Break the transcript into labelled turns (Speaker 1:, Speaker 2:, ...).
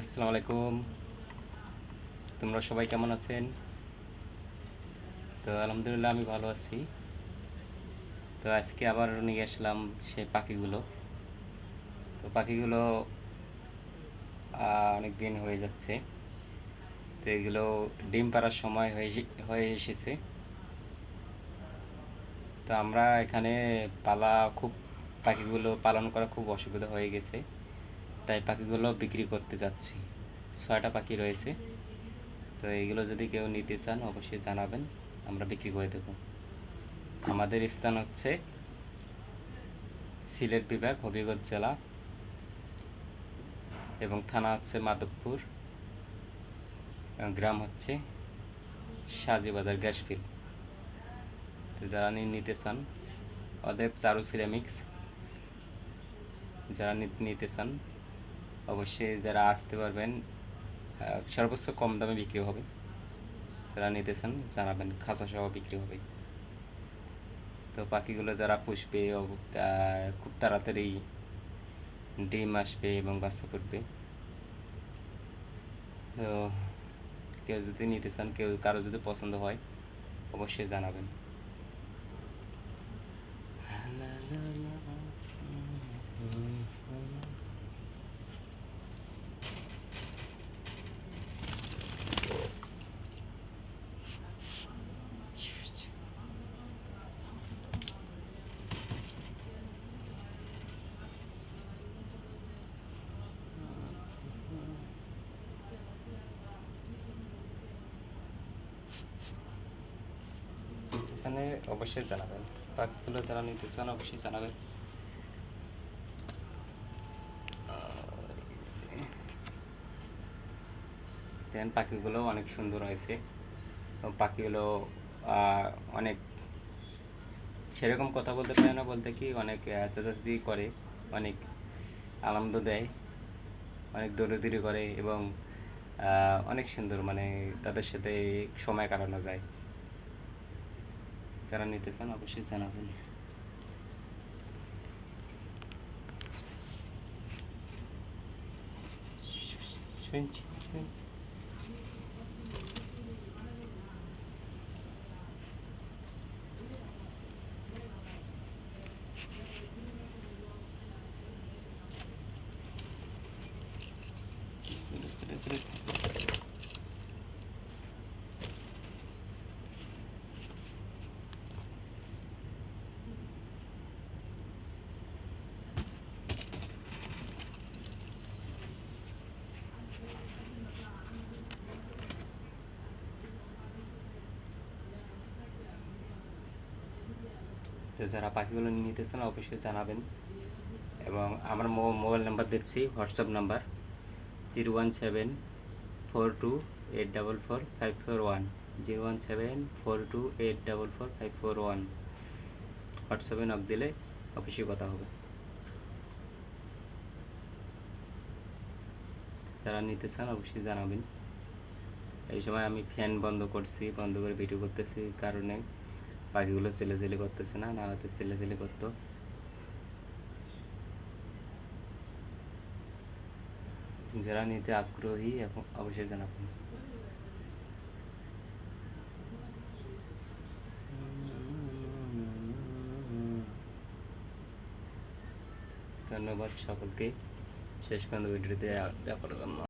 Speaker 1: আসসালামু আলাইকুম তোমরা সবাই কেমন আছেন? তো আলহামদুলিল্লাহ, আমি ভালো আছি। তো আজকে আবার নিয়ে আসলাম সেই পাখিগুলো। তো পাখিগুলো অনেক দিন হয়ে যাচ্ছে। তো এগুলো ডিম পাড়ার সময় হয়ে হয়ে এসেছে। তো আমরা এখানে পালা, খুব, পাখিগুলো পালন করা খুব অসুবিধা হয়ে গেছে। তাই পাখিগুলো বিক্রি করতে যাচ্ছি। ছয়টা পাখি রয়েছে। তো এইগুলো যদি কেউ নিতে চান, অবশ্যই জানাবেন। আমরা বিক্রি করে দেব। আমাদের স্থান হচ্ছে সিলেট বিভাগ, হবিগঞ্জ জেলা এবং থানা হচ্ছে মাধবপুর গ্রাম হচ্ছে সাজিবাজার গ্যাসফিল তো যারা নিতে চান, অদেব চারু সিরামিক্স, যারা নিতে চান অবশ্যই যারা আসতে পারবেন সর্বোচ্চ কম দামে বিক্রি হবে। যারা নিতে চান, জানাবেন খাঁচা সহ বিক্রি হবে। তো পাখিগুলো যারা পুষবে খুব তাড়াতাড়ি ডিম আসবে এবং বাচ্চা করবে তো কেউ যদি নিতে চান, কেউ কারও যদি পছন্দ হয়, অবশ্যই জানাবেন। চান অবশ্যই জানাবেন। পাখিগুলো যারা নিতে চান অবশ্যই জানাবেন। দেন পাখিগুলো অনেক সুন্দর হয়েছে। পাখিগুলো অনেক সেরকম কথা বলতে পারে না বলতে কি অনেক আহ, চেঁচাচেঁচি করে অনেক আনন্দ দেয় অনেক দৌড়াদৌড়ি করে এবং অনেক সুন্দর মানে তাদের সাথে সময় কাটানো যায়। যারা নিতে চান অবশ্যই জানাবেন। শুনছি তো যারা পাখিগুলো নিয়ে নিতে চান অবশ্যই জানাবেন। এবং আমার মোবাইল নাম্বার দিচ্ছি, WhatsApp number, zero one seven four two eight double four five four one, zero one seven four two eight double four five four one. হোয়াটসঅ্যাপে নক দিলে অবশ্যই কথা হবে। যারা নিতে চান অবশ্যই জানাবেন। এই সময় আমি ফ্যান বন্ধ করছি, বন্ধ করে ভিডিও করতেছি কারণে। পাখিগুলো চেলেচেলে করতেছে না না হয়তো চেলেচেলে করতো। যারা নিতে আগ্রহী, এখন অবশ্যই জানাবেন। ধন্যবাদ সকলকে। শেষ পর্যন্ত ভিডিওতে দেখার জন্য।